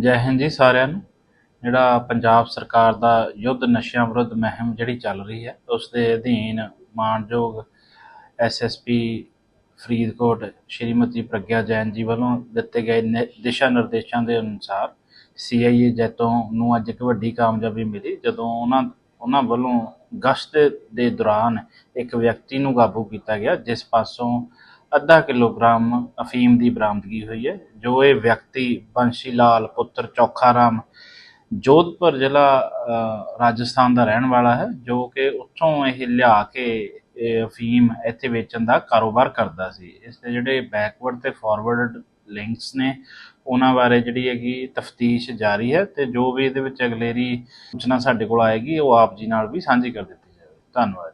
ਜੈ ਹਿੰਦ ਜੀ ਸਾਰਿਆਂ ਨੂੰ। ਜਿਹੜਾ ਪੰਜਾਬ ਸਰਕਾਰ ਦਾ ਯੁੱਧ ਨਸ਼ਿਆਂ ਵਿਰੁੱਧ ਮੁਹਿੰਮ ਜਿਹੜੀ ਚੱਲ ਰਹੀ ਹੈ, ਉਸ ਦੇ ਅਧੀਨ ਮਾਨਯੋਗ ਐਸਐਸਪੀ ਫਰੀਦਕੋਟ ਸ਼੍ਰੀਮਤੀ ਪ੍ਰਗਿਆ ਜੈਨ ਜੀ ਵੱਲੋਂ ਦਿੱਤੇ ਗਏ ਨਿ- ਦਿਸ਼ਾ ਨਿਰਦੇਸ਼ਾਂ ਦੇ ਅਨੁਸਾਰ ਸੀਆਈਏ ਜੈਤੋਂ ਨੂੰ ਅੱਜ ਇੱਕ ਵੱਡੀ ਕਾਮਯਾਬੀ ਮਿਲੀ, ਜਦੋਂ ਉਹਨਾਂ ਉਹਨਾਂ ਵੱਲੋਂ ਗਸ਼ਤ ਦੇ ਦੌਰਾਨ ਇੱਕ ਵਿਅਕਤੀ ਨੂੰ ਕਾਬੂ ਕੀਤਾ ਗਿਆ, ਜਿਸ ਪਾਸੋਂ ਅੱਧਾ ਕਿਲੋਗ੍ਰਾਮ ਅਫੀਮ ਦੀ ਬਰਾਮਦਗੀ ਹੋਈ ਹੈ, ਜੋ ਇਹ ਵਿਅਕਤੀ ਬੰਸ਼ੀ ਲਾਲ ਪੁੱਤਰ ਚੌਖਾ ਰਾਮ ਜੋਧਪੁਰ ਜ਼ਿਲ੍ਹਾ ਰਾਜਸਥਾਨ ਦਾ ਰਹਿਣ ਵਾਲਾ ਹੈ, ਜੋ ਕਿ ਉੱਥੋਂ ਇਹ ਲਿਆ ਕੇ ਇਹ ਅਫੀਮ ਇੱਥੇ ਵੇਚਣ ਦਾ ਕਾਰੋਬਾਰ ਕਰਦਾ ਸੀ। ਇਸ ਦੇ ਜਿਹੜੇ ਬੈਕਵਰਡ ਤੇ ਫਾਰਵਰਡ ਲਿੰਕਸ ਨੇ, ਉਹਨਾਂ ਬਾਰੇ ਜਿਹੜੀ ਹੈਗੀ ਤਫਤੀਸ਼ ਜਾਰੀ ਹੈ ਤੇ ਜੋ ਵੀ ਇਹਦੇ ਵਿੱਚ ਅਗਲੇਰੀ ਸੂਚਨਾ ਸਾਡੇ ਕੋਲ ਆਏਗੀ, ਉਹ ਆਪ ਜੀ ਨਾਲ ਵੀ ਸਾਂਝੀ ਕਰ ਦਿੱਤੀ ਜਾਵੇ। ਧੰਨਵਾਦ